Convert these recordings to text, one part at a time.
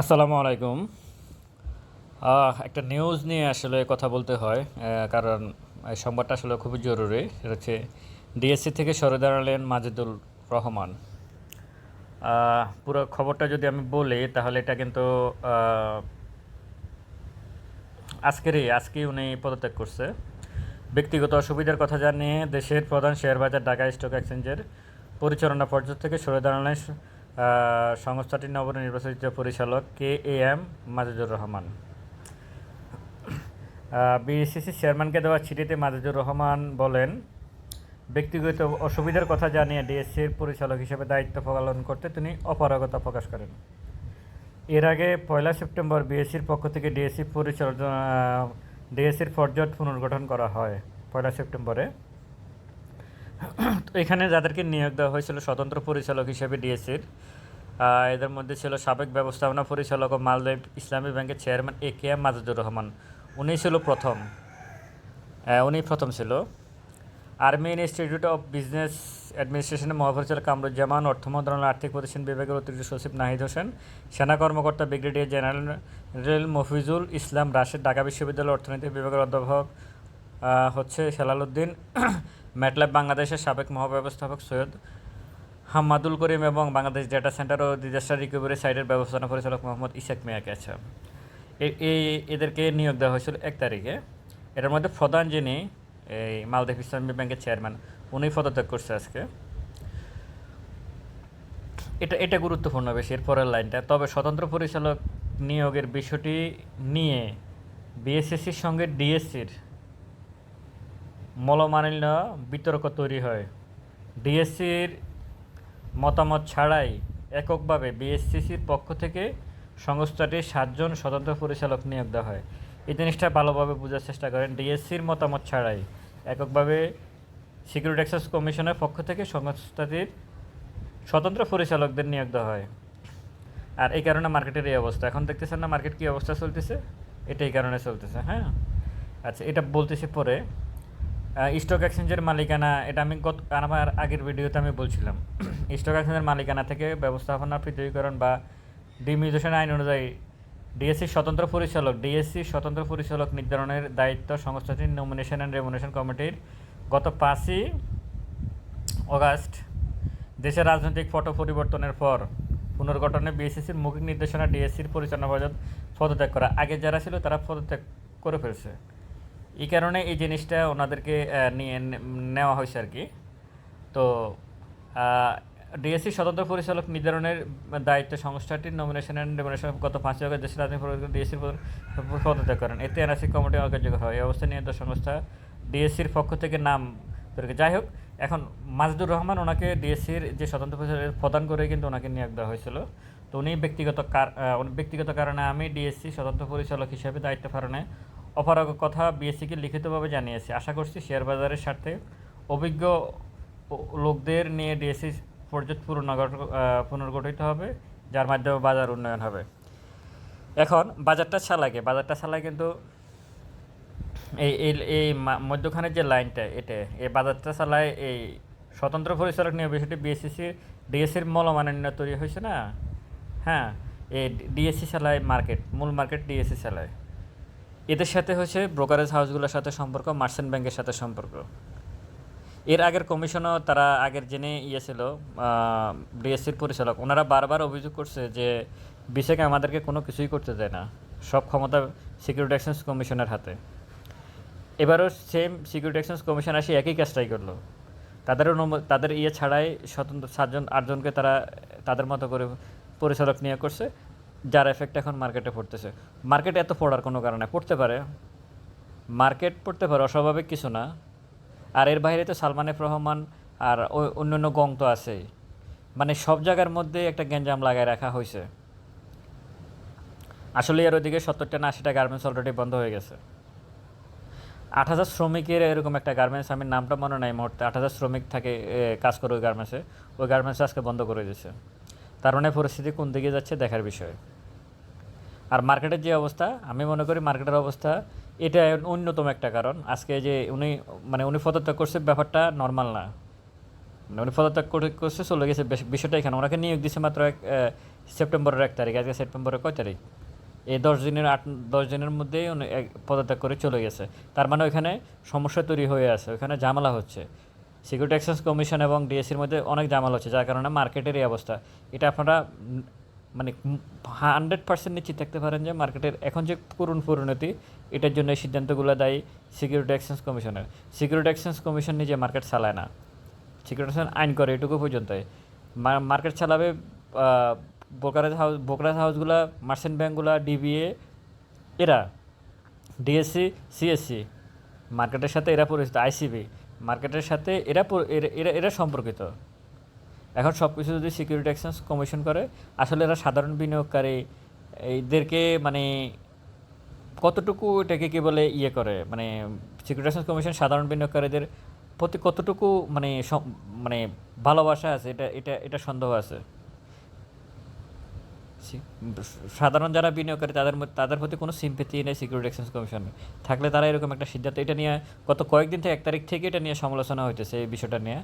আসসালামু আলাইকুম। একটা নিউজ নিয়ে আসলে কথা বলতে হয় কারণ এই সংবাদটা আসলে খুবই জরুরি। সেটা হচ্ছে ডিএসসি থেকে সরে দাঁড়ালেন মাজেদুল রহমান। পুরো খবরটা যদি আমি বলি, তাহলে এটা কিন্তু আজকেরই, আজকেই উনি পদত্যাগ করছে। ব্যক্তিগত অসুবিধার কথা জানিয়ে দেশের প্রধান শেয়ার বাজার ঢাকা স্টক এক্সচেঞ্জের পরিচালনা পর্যায় থেকে সরে দাঁড়ালেন সংস্থাটির নবনির্বাচিত পরিচালক K A M Majedur Rahman. BSCC চেয়ারম্যানকে দেওয়া চিঠিতে মাজেদুর রহমান বলেন, ব্যক্তিগত অসুবিধার কথা জানিয়ে ডিএসসির পরিচালক হিসেবে দায়িত্ব পালন করতে তিনি অপারগতা প্রকাশ করেন। এর আগে পয়লা সেপ্টেম্বর বিএসসির পক্ষ থেকে ডিএসসি পরিচালনা ডিএসসির পর্যায় পুনর্গঠন করা হয় পয়লা সেপ্টেম্বরে। এখানে যাদেরকে নিয়োগ দেওয়া হয়েছিল স্বতন্ত্র পরিচালক হিসেবে ডিএসসির এদের মধ্যে ছিল সাবেক ব্যবস্থাপনা পরিচালক ও মালদ্বীপ ইসলামী ব্যাংকের chairman A K M Majedur Rahman. উনি ছিল প্রথম। উনি প্রথম ছিল। আর্মি ইনস্টিটিউট অফ বিজনেস অ্যাডমিনিস্ট্রেশনের মহাপরিচালক কামরুজ্জামান, অর্থ মন্ত্রণালয় আর্থিক প্রতিষ্ঠান বিভাগের অতিরিক্ত সচিব নাহিদ হোসেন, সেনা কর্মকর্তা ব্রিগেডিয়ার জেনারেল মফিজুল ইসলাম রাশেদ, ঢাকা বিশ্ববিদ্যালয়ের অর্থনীতি বিভাগের অধ্যাপক হচ্ছে হেলালুদ্দিন ম্যাটল্যাব বাংলাদেশের সাবেক মহাব্যবস্থাপক সৈয়দ হাম্মাদুল করিম এবং বাংলাদেশ ডেটা সেন্টার ও ডিজাস্টার রিকভারি সাইটের ব্যবস্থাপনা পরিচালক মোহাম্মদ ইসাক মিয়াকে আছে। এই এদেরকে নিয়োগ দেওয়া হয়েছিল এক তারিখে। এটার মধ্যে প্রধান যিনি, এই মালদ্বীপ ইসলামী ব্যাংকের চেয়ারম্যান উনি পদত্যাগ করছে আজকে। এটা এটা গুরুত্বপূর্ণ বেশি, এর পরের লাইনটা। তবে স্বতন্ত্র পরিচালক নিয়োগের বিষয়টি নিয়ে বিএসএসসির সঙ্গে ডিএসসির মলমালিন্য বিতর্ক তৈরি হয়। ডিএসসির মতামত ছাড়াই এককভাবে বিএসসিসির পক্ষ থেকে সংস্থাটির সাতজন স্বতন্ত্র পরিচালক নিয়োগ দেওয়া হয়। এই জিনিসটা ভালোভাবে বোঝার চেষ্টা করেন, ডিএসসির মতামত ছাড়াই এককভাবে সিকিউরিটি অ্যাক্সেস কমিশনের পক্ষ থেকে সংস্থাটির স্বতন্ত্র পরিচালকদের নিয়োগ দেওয়া হয়। আর এই কারণে মার্কেটের এই অবস্থা। এখন দেখতেছেন না মার্কেট কী অবস্থা চলতেছে? এটা এই কারণে চলতেছে হ্যাঁ? আচ্ছা এটা বলতেছি পরে। স্টক এক্সচেঞ্জের মালিকানা, এটা আমি গত আমার আগের ভিডিওতে আমি বলছিলাম। স্টক এক্সচেঞ্জের মালিকানা থেকে ব্যবস্থাপনা, পৃথকীকরণ বা ডিমিউটেশন আইন অনুযায়ী ডিএসসি স্বতন্ত্র পরিচালক ডিএসসি স্বতন্ত্র পরিচালক নির্ধারণের দায়িত্ব সংস্থাটির নমিনেশন অ্যান্ড রেমুনেশন কমিটির গত পাঁচই অগাস্ট দেশের রাজনৈতিক ফটো পরিবর্তনের পর পুনর্গঠনে বিএসসিসির মৌখিক নির্দেশনা ডিএসসির পরিচালনা পর্যন্ত পদত্যাগ করা। আগে যারা ছিল তারা পদত্যাগ করে ফেলছে। এই কারণে এই জিনিসটা ওনাদেরকে নিয়ে নেওয়া হয়েছে আর কি। তো ডিএসসি স্বতন্ত্র পরিচালক নির্ধারণের দায়িত্ব সংস্থাটির নমিনেশন অ্যান্ড রেমুনেশন গত পাঁচই আগস্ট দেশের রাজনীতি ডিএসসির পদত্যাগ করেন। এতে এনআরসি কমিটি অকার্যকর হয়। এই অবস্থা নিয়ে সংস্থা ডিএসসির পক্ষ থেকে নাম যাই হোক, এখন মাজদুর রহমান ওনাকে ডিএসসির যে স্বতন্ত্র পরিচালক প্রদান করে কিন্তু ওনাকে নিয়োগ দেওয়া হয়েছিল। তো উনি ব্যক্তিগত ব্যক্তিগত কারণে আমি ডিএসসি স্বতন্ত্র পরিচালক হিসেবে দায়িত্ব পালনে অপারগ কথা বিএসসিকে লিখিতভাবে জানিয়েছি। আশা করছি শেয়ার বাজারের স্বার্থে অভিজ্ঞ লোকদের নিয়ে ডিএসসি আহ, পুনর্গঠিত হবে যার মাধ্যমে বাজার উন্নয়ন হবে। এখন বাজারটা চালাকে। বাজারটা চালায় কিন্তু এই এই মধ্যখানের যে লাইনটা এটা এই বাজারটা চালায় এই স্বতন্ত্র পরিচালক নিয়ে বিষয়টি বিএসসিসি ডিএসসির মলমানান্য তৈরি হয়েছে না? হ্যাঁ এই ডিএসসি চালায় মার্কেট মূল মার্কেট ডিএসসি চালায়। এদের সাথে হচ্ছে ব্রোকারেজ হাউসগুলোর সাথে সম্পর্ক মার্চেন্ট ব্যাংকের সাথে সম্পর্ক। এর আগের কমিশনও তারা আগের যিনি ইয়ে ছিল ডিএসসির পরিচালক, ওনারা বারবার অভিযোগ করছে যে বিশেকে আমাদেরকে কোনো কিছুই করতে দেয় না। সব ক্ষমতা সিকিউরিটি এক্সচেঞ্জ কমিশনের হাতে। এবারও সেম সিকিউরিটি এক্সচেঞ্জ কমিশন আসি একই কাজটাই করল। তাদের তাদের ইয়ে ছাড়াই স্বতন্ত্র সাতজন, আটজনকে তারা তাদের মতো করে পরিচালক নিয়োগ করছে। যার এফেক্ট এখন মার্কেটে পড়তেছে। মার্কেট এত পড়ার কোনো কারণে, পড়তে পারে। মার্কেট পড়তে পারে, অস্বাভাবিক কিছু না। আর এর বাইরে তো সালমান এফ রহমান আর অন্যান্য গং তো আছেই। মানে সব জায়গার মধ্যে একটা গ্যাঞ্জাম লাগায় রাখা হয়েছে আসলে এর ওইদিকে সত্তরটা না আশিটা গার্মেন্টস অলরেডি বন্ধ হয়ে গেছে। আট হাজার শ্রমিকের এরকম একটা গার্মেন্টস আমি নামটা মনে নাই মুহূর্তে। আট হাজার শ্রমিক থাকে কাজ করে ওই গার্মেন্টসে ওই গার্মেন্টস আজকে বন্ধ করে দিয়েছে। তার মানে পরিস্থিতি কোন দিকে যাচ্ছে, দেখার বিষয়। আর মার্কেটের যে অবস্থা, আমি মনে করি মার্কেটের অবস্থা এটা অন্যতম একটা কারণ। আজকে যে উনি মানে উনি পদত্যাগ করছে, ব্যাপারটা নর্মাল না। মানে উনি পদত্যাগ করে, করছে, চলে গেছে। বিষয়টা এখানে। ওনাকে নিয়োগ দিচ্ছে মাত্র এক সেপ্টেম্বরের এক তারিখ, আজকে সেপ্টেম্বরের কয় তারিখ? এই দশ দিনের আট, দশ দিনের মধ্যেই উনি পদত্যাগ করে চলে গেছে। তার মানে ওইখানে সমস্যা তৈরি হয়ে আছে। ওইখানে ঝামেলা হচ্ছে। সিকিউরিটি এক্সচেঞ্জ কমিশন এবং ডিএসসির মধ্যে অনেক ঝামেলা হচ্ছে, যার কারণে মার্কেটের এই অবস্থা। এটা আপনারা মানে হান্ড্রেড পার্সেন্ট নিশ্চিত থাকতে পারেন যে মার্কেটের এখন যে করুণ পরিণতি, এটার জন্য এই সিদ্ধান্তগুলো দায়ী সিকিউরিটি এক্সচেঞ্জ কমিশনের সিকিউরিটি এক্সচেঞ্জ কমিশন নিজে মার্কেট চালায় না। সিকিউরিটি আইন করে এটুকু পর্যন্তই। মা- মার্কেট চালাবে ব্রোকারেজ হাউস, ব্রোকারেজ হাউসগুলা, মার্চেন্ট ব্যাঙ্কগুলা ডিবিএ এরা ডিএসসি সিএসসি মার্কেটের সাথে এরা পরিচিত আইসিবি মার্কেটের সাথে এরা- এরা এরা সম্পর্কিত। এখন সব কিছু যদি সিকিউরিটি এক্সচেঞ্জ কমিশন করে, আসলে এরা সাধারণ বিনিয়োগকারী এদেরকে মানে কতটুকু এটাকে কি বলে ইয়ে করে? মানে সিকিউরিটি এক্সচেঞ্জ কমিশন সাধারণ বিনিয়োগকারীদের প্রতি কতটুকু মানে মানে ভালোবাসা আছে? এটা এটা এটা সন্দেহ আছে। সাধারণ যারা বিনিয়োগকারী, তাদের তাদের প্রতি কোনো সিম্পেথি নেই সিকিউরিটি এক্সচেঞ্জ কমিশন থাকলে তারা এরকম একটা সিদ্ধান্ত, এটা নিয়ে গত কয়েকদিন থেকে, এক তারিখ থেকে এটা নিয়ে সমালোচনা হইতেছে এই বিষয়টা নিয়ে।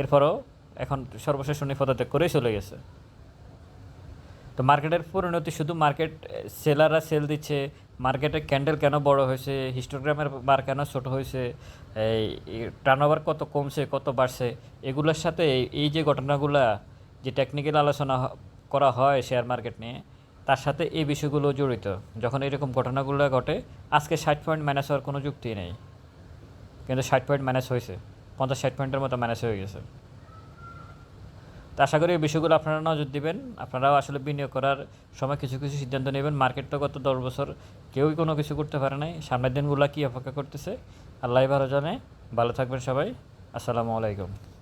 এরপরও এখন সর্বশেষ উনি পদত্যাগ করেই চলে গেছে। তো মার্কেটের পরিণতি শুধু মার্কেট সেলাররা সেল দিচ্ছে, মার্কেটে ক্যান্ডেল কেন বড় হয়েছে হিস্টোগ্রামের বার কেন ছোট হয়েছে, এই টার্নওভার কত কমছে, কত বাড়ছে, এগুলোর সাথে এই- যে ঘটনাগুলা, যে টেকনিক্যাল আলোচনা করা হয় শেয়ার মার্কেট নিয়ে, তার সাথে এই বিষয়গুলো জড়িত। যখন এরকম ঘটনাগুলো ঘটে, আজকে ষাট পয়েন্ট মাইনাস হওয়ার কোনো যুক্তি নেই। কিন্তু ষাট পয়েন্ট মাইনাস হয়েছে, পঞ্চাশ, ষাট পয়েন্টের মতো মাইনাস হয়ে গেছে। তো আশা করি এই বিষয়গুলো আপনারা নজর দিবেন। আপনারাও আসলে বিনিয়োগ করার সময় কিছু কিছু সিদ্ধান্ত নেবেন। মার্কেট তো গত দশ বছর কেউই কোনো কিছু করতে পারে নাই। সামনের দিনগুলো কী অপেক্ষা করতেছে? আল্লাহ ভালো জানে। ভালো থাকবেন সবাই। আসসালামু আলাইকুম।